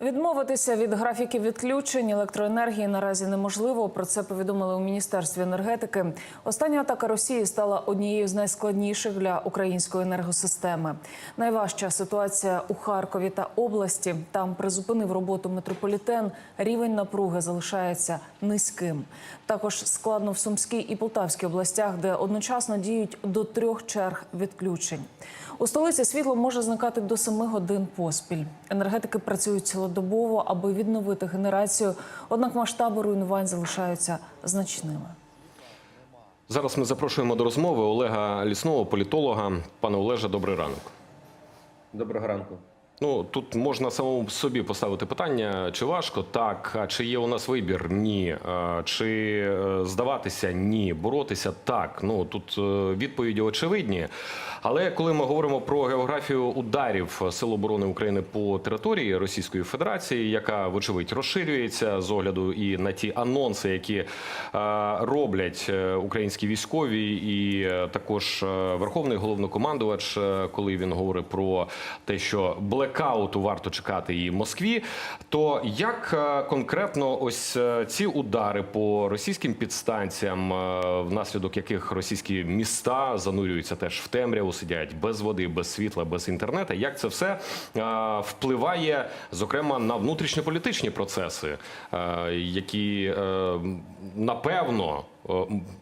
Відмовитися від графіків відключень електроенергії наразі неможливо. Про це повідомили у міністерстві енергетики. Остання атака Росії стала однією з найскладніших для української енергосистеми. Найважча ситуація у Харкові та області. Там призупинив роботу метрополітен. Рівень напруги залишається низьким. Також складно в Сумській і Полтавській областях, де одночасно діють до трьох черг відключень. У столиці світло може зникати до 7 годин поспіль. Енергетики працюють цілодобово, аби відновити генерацію. Однак масштаби руйнувань залишаються значними. Зараз ми запрошуємо до розмови Олега Лісного, політолога. Пане Олеже, добрий ранок. Доброго ранку. Ну тут можна самому собі поставити питання: чи важко? Так. А чи є у нас вибір? Ні. Чи е, здаватися? Ні. Боротися? Так. Ну тут е, відповіді очевидні. Але коли ми говоримо про географію ударів Сил оборони України по території Російської Федерації, яка вочевидь розширюється з огляду і на ті анонси, які е, роблять українські військові, і також верховний головнокомандувач, коли він говорить про те, що блекауту варто чекати і Москві, то як е, конкретно ось е, ці удари по російським підстанціям, е, внаслідок яких російські міста занурюються теж в темряву, сидять без води, без світла, без інтернету, як це все впливає, зокрема, на внутрішньополітичні процеси, які напевно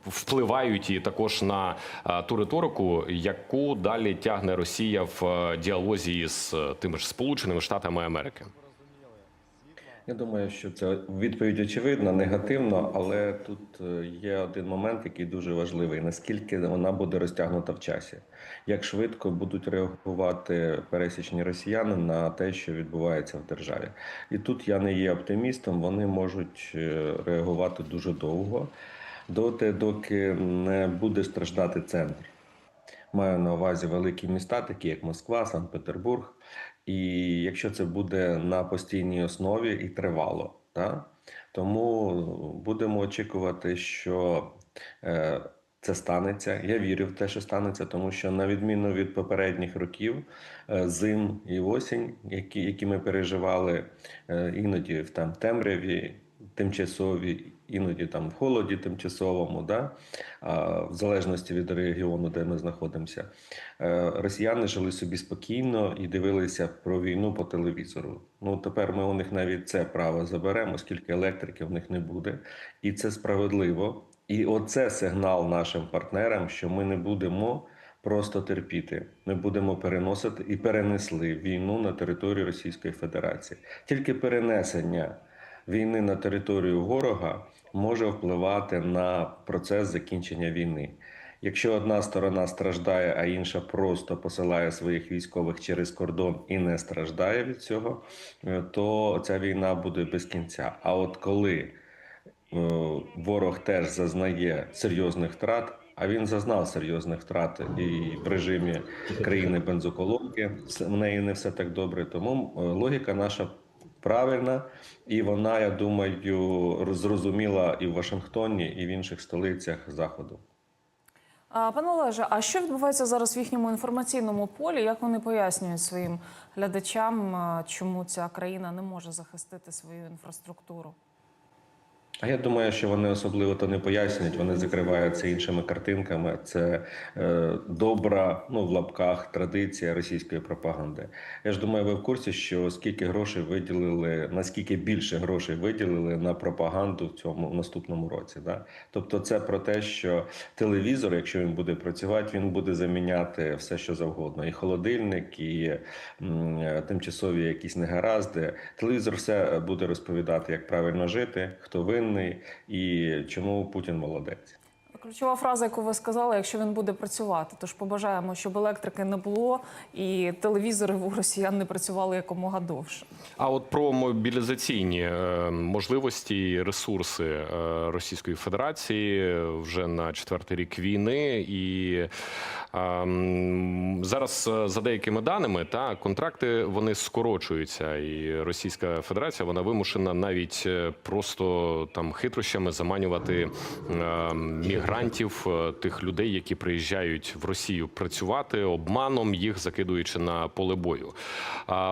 впливають і також на е, ту риторику, яку далі тягне Росія в е, діалозі з е, тими ж Сполученими Штатами Америки. Я думаю, що це відповідь очевидна, негативно, але тут е, є один момент, який дуже важливий: наскільки вона буде розтягнута в часі, як швидко будуть реагувати пересічні росіяни на те, що відбувається в державі. І тут я не є оптимістом. Вони можуть е, реагувати дуже довго, доти, доки не буде страждати центр. Маю на увазі великі міста, такі як Москва, Санкт-Петербург. І якщо це буде на постійній основі і тривало, та? тому будемо очікувати, що е, це станеться. Я вірю в те, що станеться, тому що на відміну від попередніх років, е, зим і осінь, які, які ми переживали е, іноді в там темряві, тимчасові, іноді там в холоді тимчасовому, да? в залежності від регіону, де ми знаходимося, е, росіяни жили собі спокійно і дивилися про війну по телевізору. Ну тепер ми у них навіть це право заберемо, оскільки електрики в них не буде, і це справедливо. І оце сигнал нашим партнерам, що ми не будемо просто терпіти. Ми будемо переносити і перенесли війну на територію Російської Федерації. Тільки перенесення війни на територію ворога може впливати на процес закінчення війни. Якщо одна сторона страждає, а інша просто посилає своїх військових через кордон і не страждає від цього, е, то ця війна буде без кінця. А от коли е, ворог теж зазнає серйозних втрат. А він зазнав серйозних втрат і в режимі країни бензоколонки. В неї не все так добре. Тому е, логіка наша правильна, і вона, я думаю, зрозуміла і в Вашингтоні, і в інших столицях заходу. Пане Олеже, а що відбувається зараз в їхньому інформаційному полі? Як вони пояснюють своїм глядачам, чому ця країна не може захистити свою інфраструктуру? А я думаю, що вони особливо то не пояснюють. Вони закриваються іншими картинками. Це е, добра, ну в лапках традиція російської пропаганди. Я ж думаю, ви в курсі, що скільки грошей виділили, наскільки більше грошей виділили на пропаганду в цьому в наступному році. Да? Тобто, це про те, що телевізор, якщо він буде працювати, він буде заміняти все, що завгодно, і холодильник, і м, е, тимчасові якісь негаразди. Телевізор все буде розповідати, як правильно жити, хто винний і чому Путін молодець. Ключова фраза, яку ви сказали, якщо він буде працювати, тож побажаємо, щоб електрики не було і телевізори у росіян не працювали якомога довше. А от про мобілізаційні е, можливості ресурси е, Російської Федерації вже на четвертий рік війни, і ем, зараз е, за деякими даними та контракти вони скорочуються, і Російська Федерація вона вимушена навіть е, просто там хитрощами заманювати ем, мігрантів, е, тих людей, які приїжджають в Росію працювати обманом, їх закидуючи на поле бою.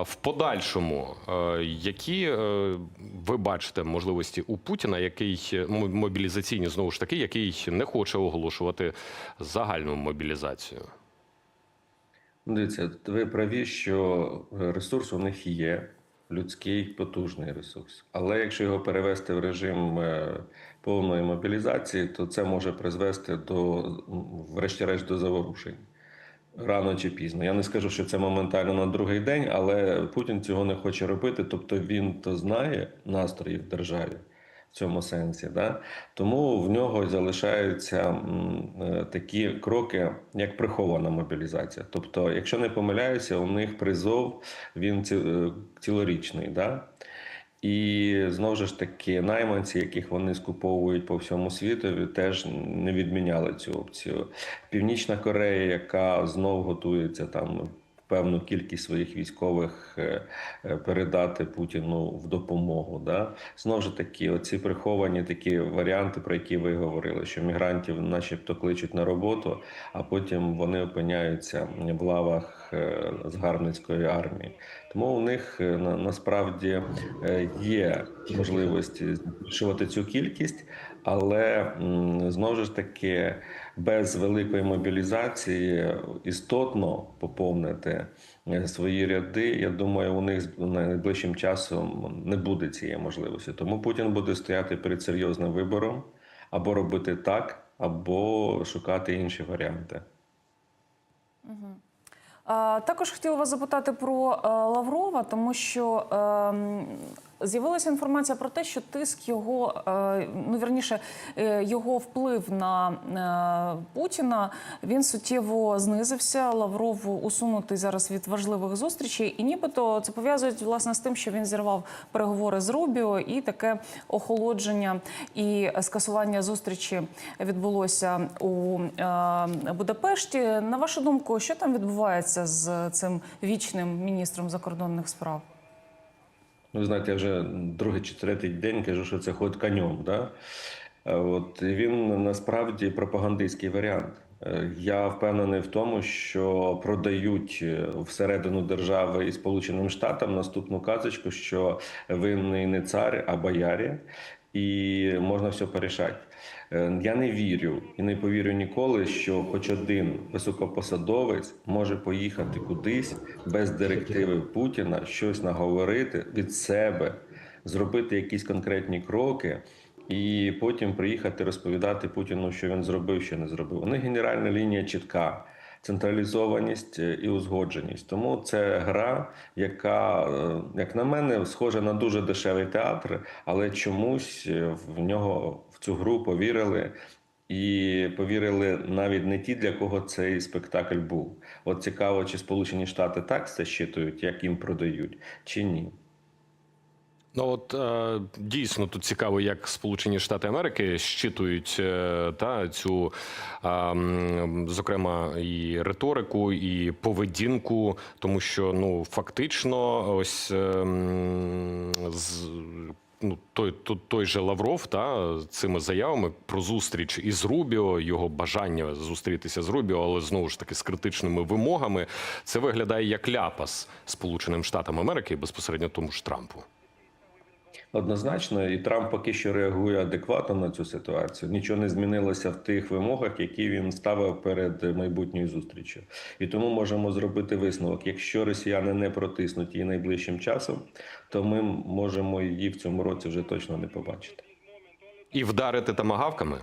В подальшому, е, які е, ви бачите можливості у Путіна, який мобілізаційні знову ж таки, який не хоче оголошувати загальну мобілізацію? Ну, Дивіться, ви праві, що ресурс у них є, людський потужний ресурс. Але якщо його перевести в режим повної мобілізації, то це може призвести до, врешті-решт, до заворушень. Рано чи пізно. Я не скажу, що це моментально на другий день, але Путін цього не хоче робити. Тобто він то знає настрої в державі в цьому сенсі. Да? Тому в нього залишаються е, такі кроки, як прихована мобілізація. Тобто, якщо не помиляюся, у них призов він е, цілорічний. Да? І знову ж таки, найманці, яких вони скуповують по всьому світу, теж не відміняли цю опцію. Північна Корея, яка знов готується там певну кількість своїх військових е, е, передати Путіну в допомогу. Да? Знову ж таки, оці приховані такі варіанти, про які ви говорили, що мігрантів, начебто, кличуть на роботу, а потім вони опиняються в лавах е, згарбницької армії. Тому у них насправді є можливості збільшувати цю кількість, але знову ж таки без великої мобілізації істотно поповнити е, свої ряди. Я думаю, у них найближчим часом не буде цієї можливості. Тому Путін буде стояти перед серйозним вибором або робити так, або шукати інші варіанти. А, Також хотіла вас запитати про е, Лаврова, тому що ем, з'явилася інформація про те, що тиск його, е, ну вірніше, е, його вплив на е, Путіна він суттєво знизився. Лавров усунутий зараз від важливих зустрічей, і нібито це пов'язують власне з тим, що він зірвав переговори з Рубіо, і таке охолодження і скасування зустрічі відбулося у Будапешті. На вашу думку, що там відбувається з цим вічним міністром закордонних справ? Ви знаєте, я вже другий чи третій день кажу, що це ход конем. Да? Е, От він насправді пропагандистський варіант. Е, Я впевнений в тому, що продають е, всередину держави і Сполученим Штатам наступну казочку, що винний не цар, а боярі, і можна все порішати. Е, Я не вірю і не повірю ніколи, що хоч один високопосадовець може поїхати кудись без директиви Путіна, щось наговорити від себе, зробити якісь конкретні кроки. І потім приїхати розповідати Путіну, що він зробив, що не зробив. У них генеральна лінія чітка, централізованість е, і узгодженість. Тому це гра, яка, е, як на мене, схожа на дуже дешевий театр, але чомусь е, в нього в цю гру повірили. І повірили навіть не ті, для кого цей спектакль був. От цікаво, чи Сполучені Штати так це щитують, як їм продають, чи ні. Ну от е, дійсно тут цікаво, як Сполучені Штати Америки щитують е, та цю зокрема і риторику, і поведінку, тому що ну фактично, ось е, з. Ну, той, той, той же Лавров та цими заявами про зустріч із Рубіо, його бажання зустрітися з Рубіо, але знову ж таки з критичними вимогами, це виглядає як ляпас Сполученим Штатам Америки і безпосередньо тому ж Трампу. Однозначно, і Трамп поки що реагує адекватно на цю ситуацію. Нічого не змінилося в тих вимогах, які він ставив перед майбутньою зустрічю. І тому можемо зробити висновок: якщо росіяни не протиснуть її найближчим часом, то ми можемо її в цьому році вже точно не побачити. І вдарити тамагавками.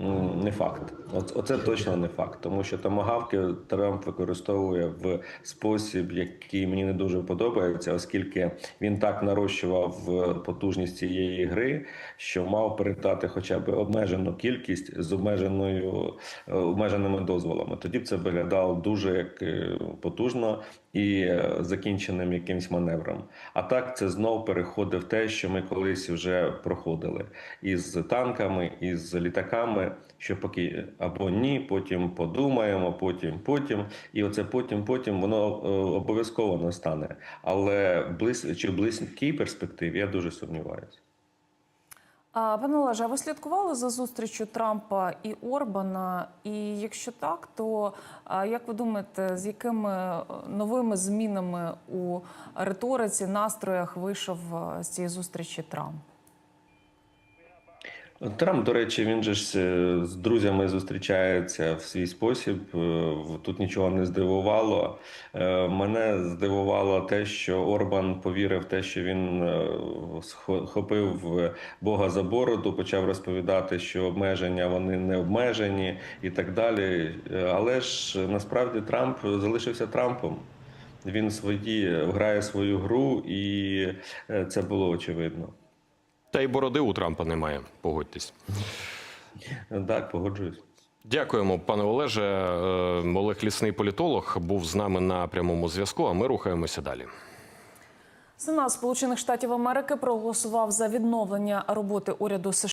М, Не факт. Оце точно не факт, тому що томагавки Трамп використовує в спосіб, який мені не дуже подобається, оскільки він так нарощував е, потужність цієї гри, що мав передати хоча б обмежену кількість з обмеженою е, обмеженими дозволами. Тоді б це виглядало дуже як е, потужно і закінченим якимсь маневром. А так це знов переходить в те, що ми колись вже проходили із танками, із літаками. Що поки або ні, потім подумаємо, потім, потім, і оце потім, потім воно е, обов'язково настане. Але близь чи в близькій перспективі я дуже сумніваюся. Пане Олеже, а ви слідкували за зустрічю Трампа і Орбана? І якщо так, то як ви думаєте, з якими е, новими змінами у риториці, настроях вийшов е, з цієї зустрічі Трамп? Трамп, до речі, він же ж е, з друзями зустрічається в свій спосіб. Е, Тут нічого не здивувало. Е, Мене здивувало те, що Орбан повірив те, що він е, схо- хопив Бога за бороду, почав розповідати, що обмеження вони не обмежені і так далі. Але ж насправді Трамп залишився Трампом. Він свої грає свою гру, і це було очевидно. Та й бороди у Трампа немає. Погодьтесь. Так, погоджуюсь. Дякуємо, пане Олеже. Е, Олег Лісний політолог був з нами на прямому зв'язку. А ми рухаємося далі. Сенат Сполучених Штатів Америки проголосував за відновлення роботи уряду США.